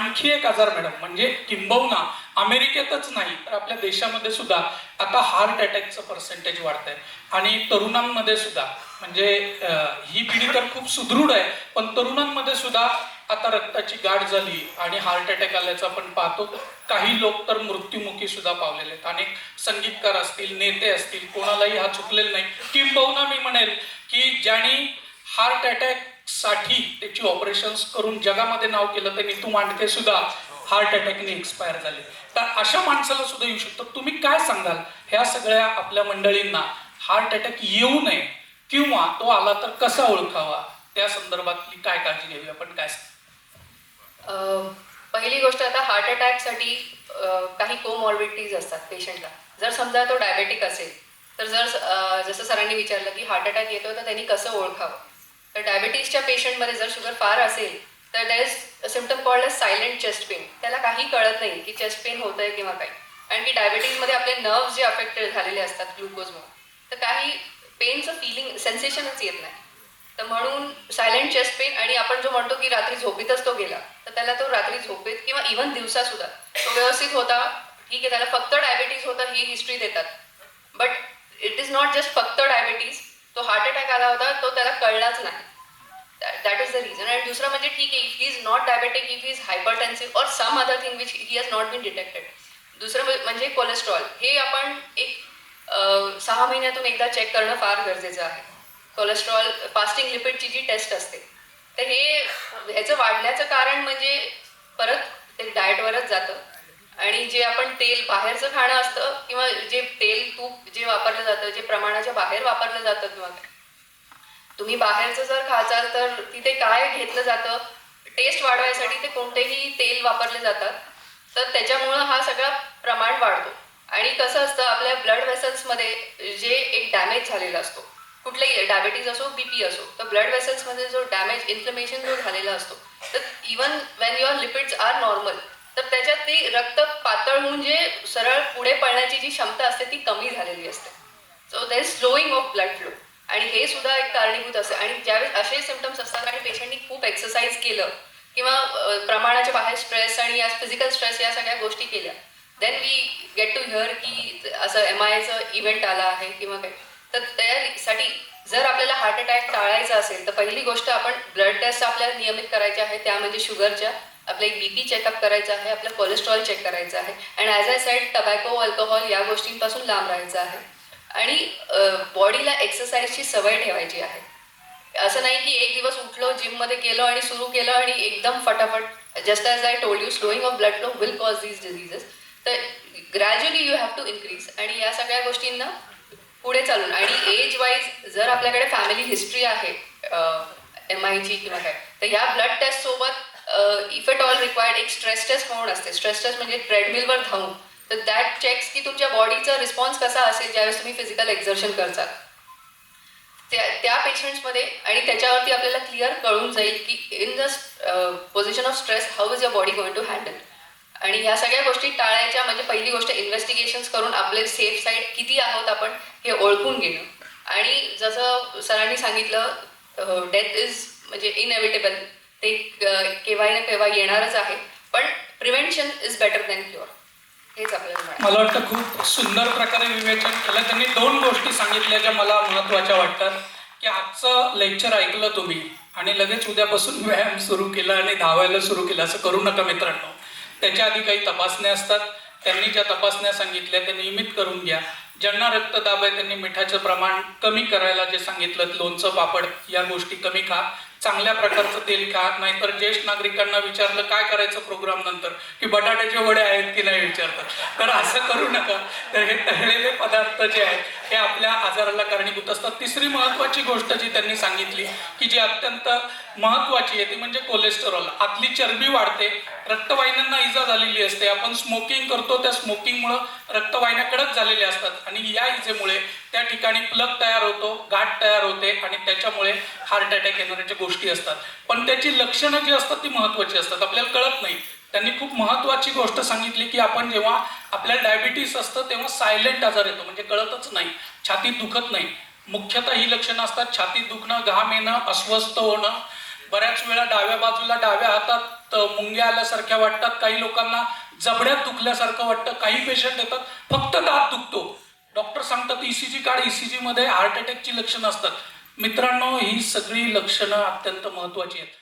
आणखी एक आजार मॅडम म्हणजे किंबहुना. अमेरिकेतच नाही तर आपल्या देशामध्ये सुद्धा आता हार्ट अटॅकचं पर्सेंटेज वाढत आहे आणि तरुणांमध्ये सुद्धा. म्हणजे ही पिढी तर खूप सुदृढ आहे पण तरुणांमध्ये सुद्धा आता रक्ताची गाठ झाली आणि हार्ट अटॅक आल्याचं आपण पाहतो. काही लोक तर मृत्युमुखी सुद्धा पावलेले आहेत. अनेक संगीतकार असतील नेते असतील कोणालाही हा चुकलेला नाही. किंबहुना मी म्हणेल की ज्यांनी हार्ट अटॅक साठी त्याची ऑपरेशन्स करून जगामध्ये नाव केलं ते नीतू मांडके सुद्धा हार्ट अटॅकने एक्सपायर झाले. तर अशा माणसाला सुद्धा येऊ शकतो. तुम्ही काय सांगाल? ह्या सगळ्या आपल्या मंडळींना हार्ट अटॅक येऊ नये किंवा तो आला तर कसा ओळखावा? त्या संदर्भातली काय काळजी घ्यावी? आपण काय पहिली गोष्ट आता हार्ट अटॅकसाठी काही कोमॉर्बिडिटीज असतात पेशंटला जर समजा तो डायबेटिक असेल तर जर जसं सरांनी विचारलं की हार्ट अटॅक येतो तर त्यांनी कसं ओळखावं? तर डायबिटीसच्या पेशंटमध्ये जर शुगर फार असेल तर there is symptom called a silent chest pain त्याला काही कळत नाही की चेस्ट पेन होत आहे किंवा काही कारण की डायबिटीजमध्ये आपले नर्व जे अफेक्टेड झालेले असतात ग्लुकोजमुळे तर काही पेनचं फिलिंग सेन्सेशनच येत नाही. तर म्हणून सायलेंट चेस्ट पेन आणि आपण जो म्हणतो की रात्री झोपेतच तो गेला तर त्याला तो रात्री झोपेत किंवा इव्हन दिवसासुद्धा तो व्यवस्थित होता ठीक आहे त्याला फक्त डायबिटीज होता ही हिस्ट्री देतात. But it is not just फक्त डायबिटीज तो हार्ट अटॅक आला होता तो त्याला कळलाच नाही. दॅट इज द रिझन आणि दुसरं म्हणजे ठीक आहे if he is not diabetic if he is hypertensive or some other thing which he has not been detected दुसरं म्हणजे- कोलेस्ट्रॉल हे आपण एक सहा महिन्यातून एकदा चेक करणं फार गरजेचं आहे. कोलेस्ट्रॉल फास्टिंग लिपिडची जी टेस्ट असते तर हे ह्याचं वाढण्याचं कारण म्हणजे परत ते डाएटवरच जातं. आणि जे आपण तेल बाहेरचं खाणं असतं किंवा जे तेल तूप जे वापरलं जातं जे प्रमाणाच्या बाहेर वापरलं जातं किंवा काय. तुम्ही बाहेरचं जर खाचाल तर तिथे काय घेतलं जातं टेस्ट वाढवायसाठी ते कोणतेही तेल वापरले जातात. तर त्याच्यामुळं हा सगळा प्रमाण वाढतो. आणि कसं असतं आपल्या ब्लड वेसल्समध्ये जे एक डॅमेज झालेला असतो कुठलाही डायबिटीज असो बीपी असो तर ब्लड वेसल्समध्ये जो डॅमेज इन्फ्लमेशन जो झालेला असतो तर even when your lipids are normal तर त्याच्यात ती रक्त पातळ होऊन जे सरळ पुढे पळण्याची जी क्षमता असते ती कमी झालेली असते. So there is slowing of blood flow आणि हे सुद्धा एक कारणीभूत असते. आणि ज्यावेळेस असे सिमटम्स असतात आणि पेशंटनी खूप एक्सरसाइज केलं किंवा प्रमाणाच्या बाहेर स्ट्रेस आणि या फिजिकल स्ट्रेस या सगळ्या गोष्टी केल्या then we get to hear की असं एम आयचं इव्हेंट आला आहे किंवा काय. तर त्यासाठी जर आपल्याला हार्ट अटॅक टाळायचा असेल तर पहिली गोष्ट आपण ब्लड टेस्ट आपल्याला नियमित करायच्या आहे त्या म्हणजे शुगरच्या आपलं एक बी पी चेकअप करायचं आहे आपलं कोलेस्ट्रॉल चेक करायचं आहे and as I said tobacco alcohol या गोष्टींपासून लांब राहायचं आहे. आणि बॉडीला एक्सरसाइजची सवय ठेवायची आहे. असं नाही की एक दिवस उठलो जिममध्ये गेलो आणि सुरू केलं आणि एकदम फटाफट just as I told you slowing of blood flow will cause these diseases तर gradually you have to increase आणि या सगळ्या गोष्टींना पुढे चालून. आणि एज वाईज जर आपल्याकडे फॅमिली हिस्ट्री आहे एम आयची किंवा काय तर ह्या ब्लड टेस्ट सोबत इफ एट ऑल रिक्वायर्ड एक स्ट्रेस टेस्ट म्हणून असते. स्ट्रेस टेस्ट म्हणजे ट्रेडमिलवर धावून. तर दॅट चेक्स की तुमच्या बॉडीचा रिस्पॉन्स कसा असेल ज्यावेळेस तुम्ही फिजिकल एक्झर्शन करता. त्या त्या पेशंट्समध्ये आणि त्याच्यावरती आपल्याला क्लिअर कळून जाईल की in the position of stress how is your body going to handle आणि ह्या सगळ्या गोष्टी टाळायच्या म्हणजे पहिली गोष्ट इन्व्हेस्टिगेशन्स करून आपले सेफ साईड किती आहोत आपण हे ओळखून घेणं. आणि जसं सरांनी सांगितलं डेथ इज म्हणजे इनएव्हिटेबल ते केव्हाही ना केव्हा येणारच आहे. पण prevention is better than cure हेच आपल्याला मला वाटतं खूप सुंदर प्रकारे विवेचन केलं. त्यांनी दोन गोष्टी सांगितल्या ज्या मला महत्त्वाच्या वाटतात. की आजचं लेक्चर ऐकलं तुम्ही आणि लगेच उद्यापासून व्यायाम सुरू केला आणि धावायला सुरू केलं. असं करू नका मित्रांनो. त्याच्या आधी काही तपासण्या असतात. त्यांनी ज्या तपासण्या सांगितल्या त्या नियमित करून घ्या. ज्यांना रक्तदाब आहे त्यांनी मिठाचं प्रमाण कमी करायला जे सांगितलं लोणचं पापड या गोष्टी कमी खा. चांगल्या प्रकारचं तेल खा नाहीतर ज्येष्ठ नागरिकांना विचारलं काय करायचं प्रोग्राम नंतर की बटाट्याचे वडे आहेत की नाही विचारतात. तर असं करू नका. तर हे तळलेले पदार्थ जे आहेत हे आपल्या आजाराला कारणीभूत असतात. तिसरी महत्वाची गोष्ट जी त्यांनी सांगितली की जी अत्यंत महत्वाची आहे ती म्हणजे कोलेस्टेरॉल आतली चरबी वाढते रक्तवाहिन्यांना इजा झालेली असते. आपण स्मोकिंग करतो त्या स्मोकिंगमुळं रक्तवाहिन्या कडक झालेल्या असतात. आणि या इजेमुळे त्या ठिकाणी प्लग तयार होतो गाठ तयार होते आणि त्याच्यामुळे हार्ट अटॅक येणाऱ्याच्या गोष्टी असतात. पण त्याची लक्षणं जी असतात ती महत्वाची असतात. आपल्याला कळत नाही. त्यांनी खूप महत्वाची गोष्ट सांगितली की आपण जेव्हा आपल्याला डायबिटीस असतं तेव्हा सायलेंट आजार येतो. म्हणजे कळतच नाही. छातीत दुखत नाही. मुख्यतः ही लक्षणं असतात. छातीत दुखणं घाम येणं अस्वस्थ होणं बऱ्याच वेळा डाव्या बाजूला डाव्या हातात मुंग्या आल्यासारख्या वाटतात काही लोकांना जबड्यात दुखल्यासारखं वाटतं काही पेशंट येतात फक्त दात दुखतो. डॉक्टर सांगतात ईसीजी काढ ईसीजी मध्ये हार्ट अटॅकची लक्षणं असतात. मित्रांनो ही सगळी लक्षणं अत्यंत महत्वाची आहेत.